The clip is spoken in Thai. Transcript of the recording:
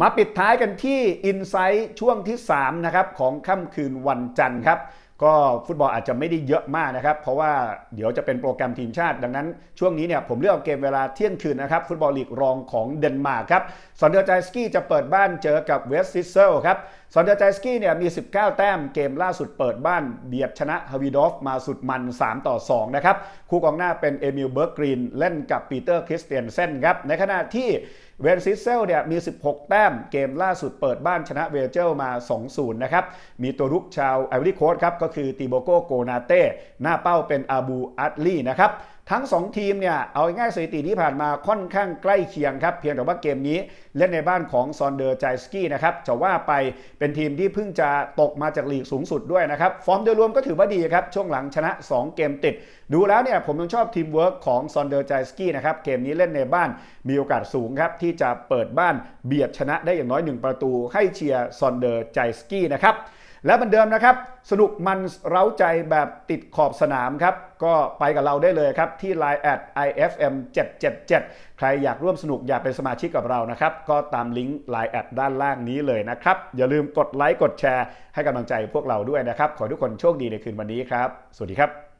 มาปิดท้ายกันที่ i n s i ซต์ช่วงที่ 3 นะครับ ของค่ำคืนวันจันทร์ครับ ก็ฟุตบอลอาจจะไม่ได้เยอะมากนะครับ เพราะว่าเดี๋ยวจะเป็นโปรแกรมทีมชาติ ดังนั้นช่วงนี้เนี่ยผมเลือกเอาเกมเวลาเที่ยงคืนนะครับ ฟุตบอลลีกรองของเดนมาร์กครับซอนเดอร์ใจสกี้จะเปิดบ้านเจอกับเวสต์ซิสเซลครับซอนเดอร์ใจสกี้เนี่ยมี 19 แต้มเกมล่าสุดเปิดบ้านเบียดชนะฮาวิดอฟมาสุดมัน 3 ต่อ 2 นะครับคู่กองหน้าเป็นเอมิลเบิร์กกรีนเล่นกับปีเตอร์คริสเตียนเซนครับในขณะที่ เวนซิเซลเนี่ยมี 16 แต้มเกมล่าสุดเปิดบ้านชนะเวเจลมา 2-0 นะครับ มีตัวรุกชาวไอวอรี่โค้ดครับ ก็คือติโบโกโกนาเต้ หน้าเป้าเป็นอาบูอัตลี่นะครับ ทั้ง 2 ทีมเนี่ยเอาง่ายสถิติที่ผ่านมาค่อนข้างใกล้เคียงครับ เพียงแต่ว่าเกมนี้เล่นในบ้านของซอนเดอร์ใจสกี้นะครับจะว่าไปเป็นทีมที่เพิ่งจะตกมาจากลีกสูงสุดด้วยนะครับ ฟอร์มโดยรวมก็ถือว่าดีครับ ช่วงหลังชนะ 2 เกมติด ดูแล้วเนี่ยผมยังชอบทีมเวิร์กของซอนเดอร์ใจสกี้นะครับ เกมนี้เล่นในบ้านมีโอกาสสูงครับ ที่จะเปิดบ้านเบียดชนะได้อย่างน้อย 1 ประตู ให้เชียร์ซอนเดอร์ใจสกี้นะครับ และเหมือนเดิมนะครับ สนุกมันเร้าใจแบบติดขอบสนามครับ ก็ไปกับเราได้เลยครับ ที่ Line แอด ifm 777ใครอยากร่วมสนุกอยากเป็นสมาชิกกับเรานะครับ ก็ตามลิงก์ Line แอดด้านล่างนี้เลยนะครับ อย่าลืมกดไลค์กดแชร์ให้กำลังใจพวกเราด้วยนะครับ ขอทุกคนโชคดีในคืนวันนี้ครับ สวัสดีครับ